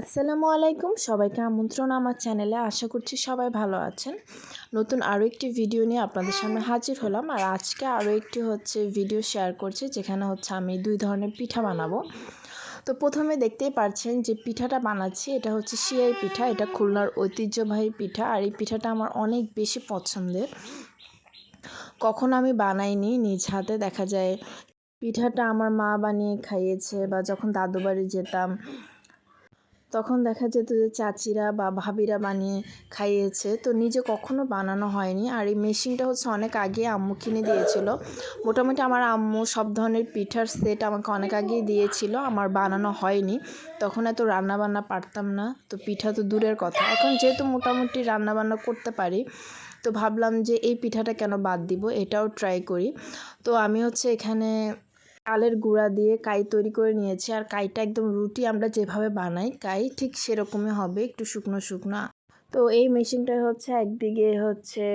আসসালামু আলাইকুম। সবাইকে আমন্ত্রণ আমার চ্যানেলে আশা করছি সবাই ভালো আছেন। নতুন আরও একটি ভিডিও নিয়ে আপনাদের সামনে হাজির হলাম। আর আজকে আরও একটি হচ্ছে ভিডিও শেয়ার করছি, যেখানে হচ্ছে আমি দুই ধরনের পিঠা বানাবো। তো প্রথমে দেখতেই পাচ্ছেন যে পিঠাটা বানাচ্ছি, এটা হচ্ছে সিয়াই পিঠা। এটা খুলনার ঐতিহ্যবাহী পিঠা। আর এই পিঠাটা আমার অনেক বেশি পছন্দের। কখনো আমি বানাইনি। নিজ হাতে দেখা যায় পিঠাটা আমার মা বানিয়ে খাইয়েছে বা যখন দাদু বাড়ি যেতাম তখন দেখা যেত যে চাচিরা বা ভাবিরা বানিয়ে খাইয়েছে। তো নিজে কখনো বানানো হয়নি। আর এই মেশিনটা হচ্ছে অনেক আগে আম্মু কিনে দিয়েছিল। মোটামুটি আমার আম্মু সব ধরনের পিঠার সেট আমাকে অনেক আগেই দিয়েছিল। আমার বানানো হয়নি। তখন এত রান্না বান্না পারতাম না। তো পিঠা তো দূরের কথা। এখন যেহেতু মোটামুটি রান্না বান্না করতে পারি, তো ভাবলাম যে এই পিঠাটা কেন বাদ দিব? এটাও ট্রাই করি। তো আমি হচ্ছে এখানে চালের গুঁড়া দিয়ে কাই তৈরি করে নিয়েছি। আর কাইটা একদম রুটি আমরা যেভাবে বানাই, কাই ঠিক সেরকমই হবে, একটু শুকনো শুকনো। তো এই মেশিনটা হচ্ছে একদিকে হচ্ছে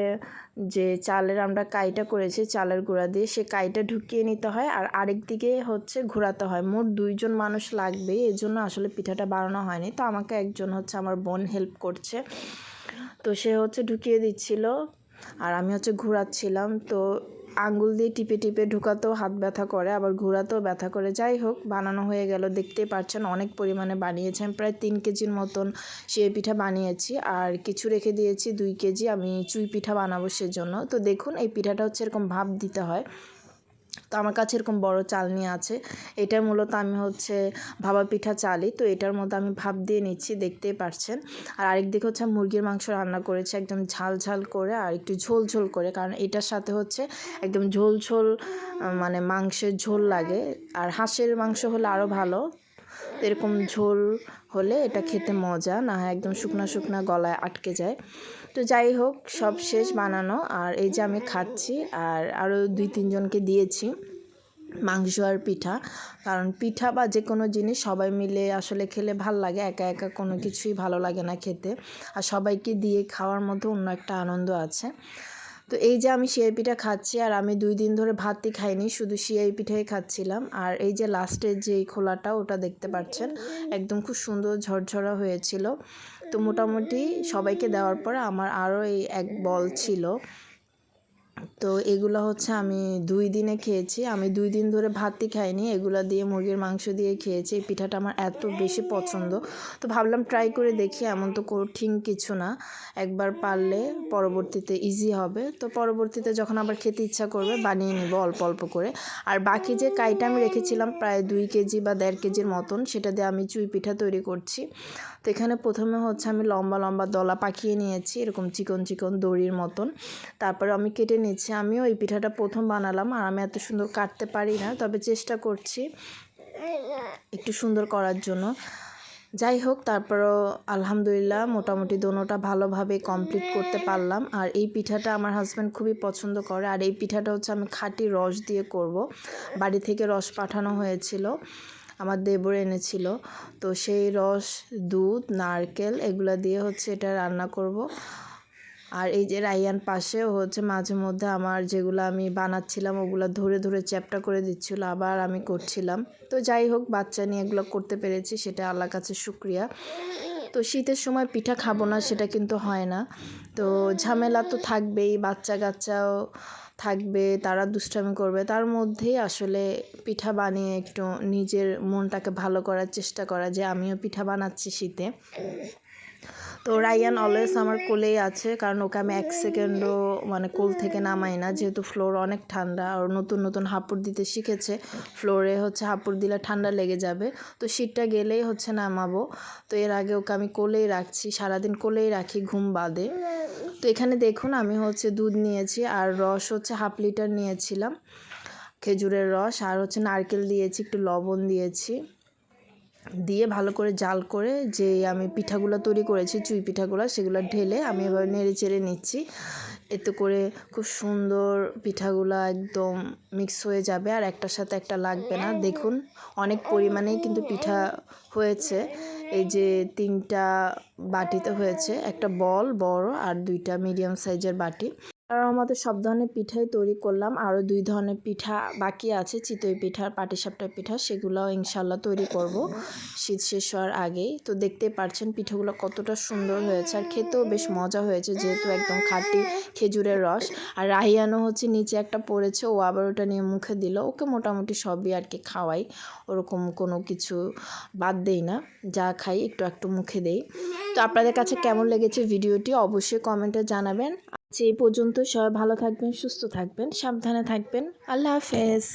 যে চালের আমরা কাইটা করেছি, চালের গুঁড়া দিয়ে সে কাইটা ঢুকিয়ে নিতে হয় আর আরেক দিকে হচ্ছে ঘোরাতে হয়। মোট দুইজন মানুষ লাগবে এই জন্য আসলে পিঠাটা বানানো হয়নি। তো আমাকে একজন হচ্ছে আমার বোন হেল্প করছে। তো সে হচ্ছে ঢুকিয়ে দিচ্ছিল আর আমি হচ্ছে ঘোরাচ্ছিলাম। তো আঙ্গুল দিয়ে টিপে টিপে ঢুকাতেও হাত ব্যথা করে, আবার ঘোরাতেও ব্যথা করে। যাই হোক, বানানো হয়ে গেল। দেখতেই পাচ্ছেন অনেক পরিমাণে বানিয়েছি আমি প্রায় তিন কেজির মতন সে পিঠা বানিয়েছি। আর কিছু রেখে দিয়েছি, দুই কেজি। আমি চুই পিঠা বানাবো সেজন্য। তো দেখুন, এই পিঠাটা হচ্ছে এরকম ভাব দিতে হয়। তো আমার কাছে এরকম বড় চালনি আছে। এটা মূলত আমি হচ্ছে ভাবা পিঠা চালি, তো এটার মধ্যে আমি ভাব দিয়ে নিচ্ছি, দেখতেই পারছেন। আর আরেক দিকে হচ্ছে মুরগির মাংস রান্না করেছি, একদম ঝাল ঝাল করে আর একটু ঝোল ঝোল করে, কারণ এটার সাথে হচ্ছে একদম ঝোল ঝোল মানে মাংসের ঝোল লাগে। আর হাঁসের মাংস হলে আরও ভালো। এরকম ঝোল হলে এটা খেতে মজা, না হয় একদম শুকনা শুকনা গলায় আটকে যায়। তো যাই হোক, সব শেষ বানানো। আর এই যে আমি খাচ্ছি, আর আরও দুই, তিনজনকে দিয়েছি মাংস আর পিঠা। কারণ পিঠা বা যে কোনো জিনিস সবাই মিলে আসলে খেলে ভালো লাগে, একা একা কোনো কিছুই ভালো লাগে না খেতে। আর সবাইকে দিয়ে খাওয়ার মধ্যে অন্য একটা আনন্দ আছে। তো এই যে আমি সিআই পিঠা খাচ্ছি আর আমি দুই দিন ধরে ভাতই খাইনি, শুধু সিআই পিঠাই খাচ্ছিলাম। আর এই যে লাস্টের যে খোলাটা, ওটা দেখতে পাচ্ছেন, একদম খুব সুন্দর ঝরঝরা হয়েছিল। তো মোটামুটি সবাইকে দেওয়ার পরে আমার আরও এই এক বল ছিল। তো এগুলো হচ্ছে আমি দুই দিনে খেয়েছি। আমি দুই দিন ধরে ভাতই খাইনি, এগুলো দিয়ে মুরগির মাংস দিয়ে খেয়েছি। এই পিঠাটা আমার এত বেশি পছন্দ। তো ভাবলাম ট্রাই করে দেখি, এমন তো কঠিন কিছু না। একবার পারলে পরবর্তীতে ইজি হবে। তো পরবর্তীতে যখন আবার খেতে ইচ্ছা করবে, বানিয়ে নিব অল্প অল্প করে। আর বাকি যে কাইটা আমি রেখেছিলাম, প্রায় দুই কেজি বা দেড় কেজির মতন, সেটা দিয়ে আমি চুই পিঠা তৈরি করছি। তো এখানে প্রথমে হচ্ছে আমি লম্বা লম্বা দলা পাকিয়ে নিয়েছি, এরকম চিকন চিকন দড়ির মতন। তারপরে আমি কেটে নিচ্ছি, আমিও এই পিঠাটা প্রথম বানালাম আর আমি এত সুন্দর কাটতে পারি না, তবে চেষ্টা করছি একটু সুন্দর করার জন্য। যাই হোক, তারপরও আলহামদুলিল্লাহ মোটামুটি দোনোটা ভালোভাবে কমপ্লিট করতে পারলাম। আর এই পিঠাটা আমার হাজব্যান্ড খুবই পছন্দ করে, আর এই পিঠাটা হচ্ছে আমি খাঁটি রস দিয়ে করব। বাড়ি থেকে রস পাঠানো হয়েছিল। আমার দেবর এনেছিল। তো সেই রস, দুধ, নারকেল এগুলো দিয়ে হচ্ছে এটা রান্না করব। আর এই যে রাইয়ান পাশেও হচ্ছে মাঝে মধ্যে আমার যেগুলো আমি বানাচ্ছিলাম, ওগুলো ধরে ধরে চ্যাপটা করে দিচ্ছিল, আবার আমি করছিলাম। তো যাই হোক, বাচ্চা নিয়ে এগুলো করতে পেরেছি, সেটা আল্লাহর কাছে শুক্রিয়া। তো শীতের সময় পিঠা খাব না, সেটা কিন্তু হয় না। তো ঝামেলা তো থাকবেই বাচ্চা কাচ্চাও থাকবে, তারা দুষ্টামি করবে, তার মধ্যেই আসলে পিঠা বানিয়ে একটু নিজের মনটাকে ভালো করার চেষ্টা করা যে আমিও পিঠা বানাচ্ছি শীতে। তো রায়ান অলওয়েজ আমার কোলেই আছে, কারণ ওকে আমি এক সেকেন্ডও মানে কোল থেকে নামাই না, যেহেতু ফ্লোর অনেক ঠান্ডা আর নতুন নতুন হাঁপুড় দিতে শিখেছে। ফ্লোরে হচ্ছে হাঁপুড় দিলে ঠান্ডা লেগে যাবে। তো শীতটা গেলেই হচ্ছে নামাবো। তো এর আগে ওকে আমি কোলেই রাখছি, সারাদিন কোলেই রাখি ঘুম বাদে। তো এখানে দেখুন, আমি হচ্ছে দুধ নিয়েছি আর রস হচ্ছে হাফ লিটার নিয়েছিলাম। খেজুরের রস আর হচ্ছে নারকেল দিয়েছি, একটু লবণ দিয়েছি। দিয়ে ভালো করে জাল করে যে আমি পিঠাগুলো তৈরি করেছি, চুই পিঠাগুলো, সেগুলো ঢেলে আমি এবার নেড়ে চেড়ে নিচ্ছি। এতে করে খুব সুন্দর পিঠাগুলো একদম মিক্স হয়ে যাবে আর একটার সাথে একটা লাগবে না। দেখুন, অনেক পরিমাণেই কিন্তু পিঠা হয়েছে। এই যে তিনটা বাটিতে হয়েছে, একটা বল বড় আর দুইটা মিডিয়াম সাইজের বাটি। আর আমাদের সব ধরনের পিঠাই তৈরি করলাম। আরও দুই ধরনের পিঠা বাকি আছে, চিতই পিঠা পাটিসাপটা পিঠা, সেগুলোও ইনশাল্লাহ তৈরি করব। শীত শেষ হওয়ার আগেই। তো দেখতেই পারছেন পিঠাগুলো কতটা সুন্দর হয়েছে আর খেতেও বেশ মজা হয়েছে, যেহেতু একদম খাঁটি খেজুরের রস। আর রাহিয়ানো হচ্ছে নিচে একটা পড়েছে, ও আবার ওটা নিয়ে মুখে দিল। ওকে মোটামুটি সবই আর কি খাওয়াই, ওরকম কোনো কিছু বাদ দেই না। যা খাই একটু একটু মুখে দেই। তো আপনাদের কাছে কেমন লেগেছে ভিডিওটি অবশ্যই কমেন্টে জানাবেন। এই পর্যন্ত সবাই ভালো থাকবেন সুস্থ থাকবেন সাবধানে থাকবেন। আল্লাহ হাফেজ।